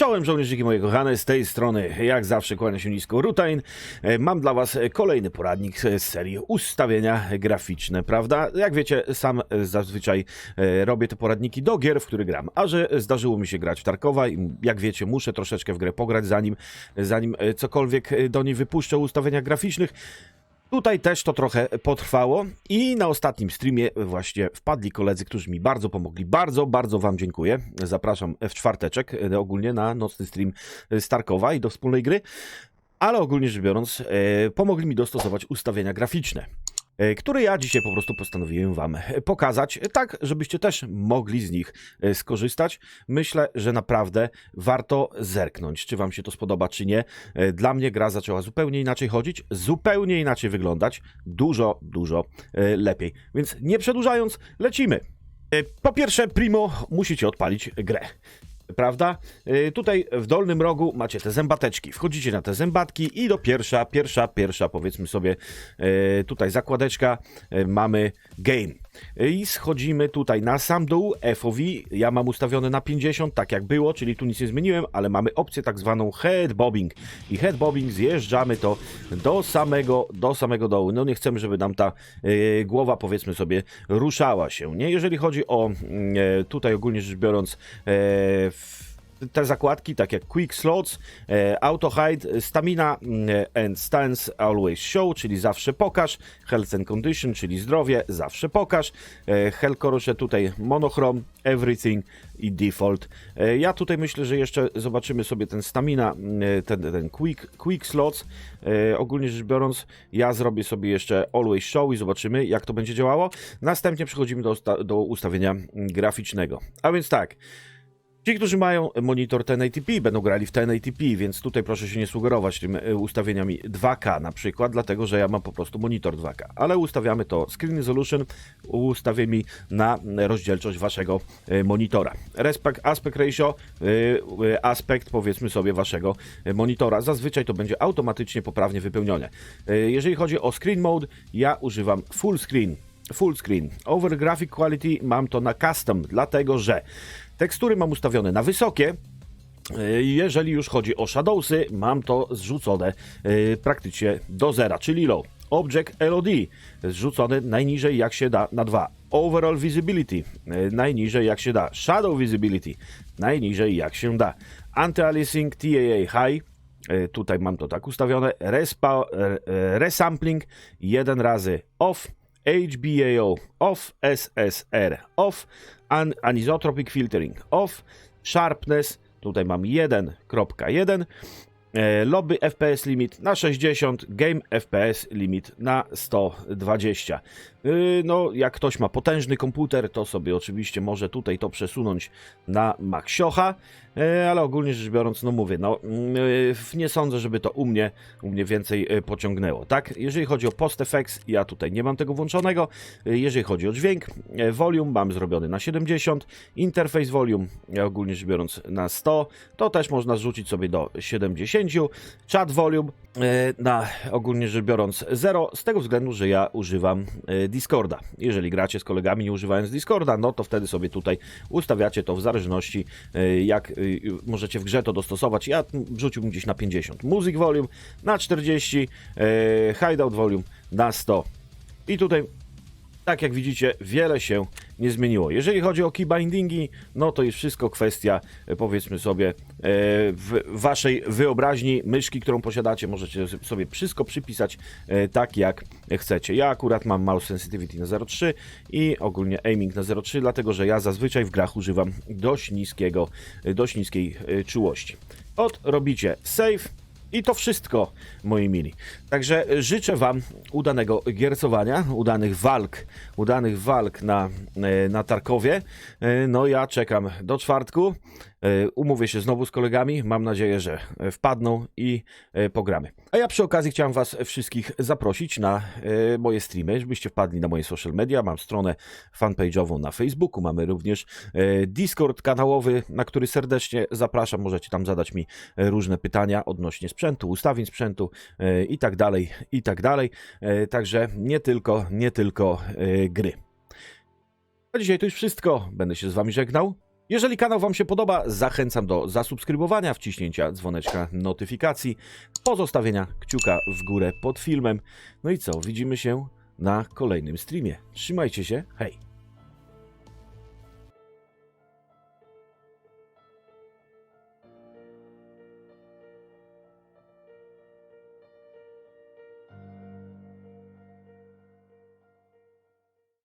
Czołem żołnierzyki moje kochane, z tej strony jak zawsze kłania się nisko Rutain. E, Mam dla was kolejny poradnik z serii ustawienia graficzne, prawda? Jak wiecie, sam zazwyczaj e, robię te poradniki do gier, w które gram. A że zdarzyło mi się grać w Tarkowa i jak wiecie, muszę troszeczkę w grę pograć, zanim, zanim e, cokolwiek do niej wypuszczę o ustawieniach graficznych. Tutaj też to trochę potrwało i na ostatnim streamie właśnie wpadli koledzy, którzy mi bardzo pomogli. Bardzo, bardzo Wam dziękuję. Zapraszam w czwarteczek e, ogólnie na nocny stream z Tarkowa i do wspólnej gry. Ale ogólnie rzecz biorąc, e, pomogli mi dostosować ustawienia graficzne, e, które ja dzisiaj po prostu postanowiłem Wam pokazać, e, tak żebyście też mogli z nich e, skorzystać. Myślę, że naprawdę warto zerknąć, czy Wam się to spodoba, czy nie. E, Dla mnie gra zaczęła zupełnie inaczej chodzić, zupełnie inaczej wyglądać, dużo, dużo e, lepiej. Więc nie przedłużając, lecimy. E, Po pierwsze, primo, musicie odpalić grę. Prawda? E, Tutaj w dolnym rogu macie te zębateczki. Wchodzicie na te zębatki i do pierwsza, pierwsza, pierwsza, powiedzmy sobie, e, tutaj zakładeczka, e, mamy game. I schodzimy tutaj na sam dół, FOV, ja mam ustawione na 50, tak jak było, czyli tu nic nie zmieniłem, ale mamy opcję tak zwaną head bobbing. I head bobbing zjeżdżamy to do samego, do samego dołu. No nie chcemy, żeby nam ta e, głowa, powiedzmy sobie, ruszała się, nie? Jeżeli chodzi o mm, e, tutaj ogólnie rzecz biorąc, e, te zakładki, tak jak Quick Slots, e, Auto Hide, Stamina mm, and Stance Always Show, czyli zawsze pokaż, Health and Condition, czyli zdrowie, zawsze pokaż, e, Hellcore tutaj Monochrom, Everything i Default. E, ja tutaj myślę, że jeszcze zobaczymy sobie ten Stamina, mm, ten, ten Quick, quick Slots. E, ogólnie rzecz biorąc, ja zrobię sobie jeszcze Always Show i zobaczymy, jak to będzie działało. Następnie przechodzimy do, do ustawienia graficznego. A więc tak, Ci, którzy mają monitor 1080p, będą grali w 1080p, więc tutaj proszę się nie sugerować tym e, ustawieniami 2K na przykład, dlatego że ja mam po prostu monitor 2K. Ale ustawiamy to Screen Resolution, ustawię mi na rozdzielczość waszego e, monitora. Respect Aspect Ratio, e, aspekt powiedzmy sobie waszego monitora. Zazwyczaj to będzie automatycznie poprawnie wypełnione. Jeżeli chodzi o Screen Mode, ja używam Full Screen. Full screen. Over graphic quality mam to na custom, dlatego że tekstury mam ustawione na wysokie. Yy, Jeżeli już chodzi o shadowsy, mam to zrzucone yy, praktycznie do zera, czyli low. Object LOD zrzucony najniżej jak się da na 2. Overall visibility yy, najniżej jak się da. Shadow visibility najniżej jak się da. Anti-aliasing TAA high E, Tutaj mam to tak ustawione. Respa, e, e, resampling jeden razy off. HBAO off. SSR off. An anisotropic filtering off. Sharpness tutaj mam 1.1. E, Lobby FPS limit na 60, game FPS limit na 120. Yy, No, jak ktoś ma potężny komputer, to sobie oczywiście może tutaj to przesunąć na Maxiocha, e, ale ogólnie rzecz biorąc, no mówię, no mm, e, nie sądzę, żeby to u mnie, u mnie więcej e, pociągnęło, tak? Jeżeli chodzi o Post Effects, ja tutaj nie mam tego włączonego. E, Jeżeli chodzi o dźwięk, e, volume mam zrobiony na 70, interface volume e, ogólnie rzecz biorąc na 100, to też można zrzucić sobie do 70, chat volume e, na ogólnie rzecz biorąc 0, z tego względu, że ja używam e, Discorda. Jeżeli gracie z kolegami nie używając Discorda, no to wtedy sobie tutaj ustawiacie to w zależności e, jak możecie w grze to dostosować. Ja wrzuciłbym gdzieś na 50. Music volume na 40, e, hideout volume na 100. I tutaj tak jak widzicie, wiele się nie zmieniło. Jeżeli chodzi o keybindingi, no to jest wszystko kwestia, e, powiedzmy sobie, e, w waszej wyobraźni, myszki, którą posiadacie, możecie sobie wszystko przypisać e, tak jak chcecie. Ja akurat mam mouse sensitivity na 0,3 i ogólnie aiming na 0,3, dlatego że ja zazwyczaj w grach używam dość niskiego, dość niskiej czułości. Od robicie save, i to wszystko, moi mili. Także życzę Wam udanego giercowania, udanych walk, udanych walk na, e, na Tarkowie. E, No ja czekam do czwartku. E, Umówię się znowu z kolegami. Mam nadzieję, że wpadną i e, pogramy. A ja przy okazji chciałem Was wszystkich zaprosić na e, moje streamy, żebyście wpadli na moje social media. Mam stronę fanpage'ową na Facebooku, mamy również e, Discord kanałowy, na który serdecznie zapraszam. Możecie tam zadać mi e, różne pytania odnośnie sprzętu, ustawień sprzętu e, i tak dalej, i tak dalej. E, Także nie tylko, nie tylko e, gry. A dzisiaj to już wszystko. Będę się z Wami żegnał. Jeżeli kanał Wam się podoba, zachęcam do zasubskrybowania, wciśnięcia dzwoneczka notyfikacji, pozostawienia kciuka w górę pod filmem. No i co, widzimy się na kolejnym streamie. Trzymajcie się, hej!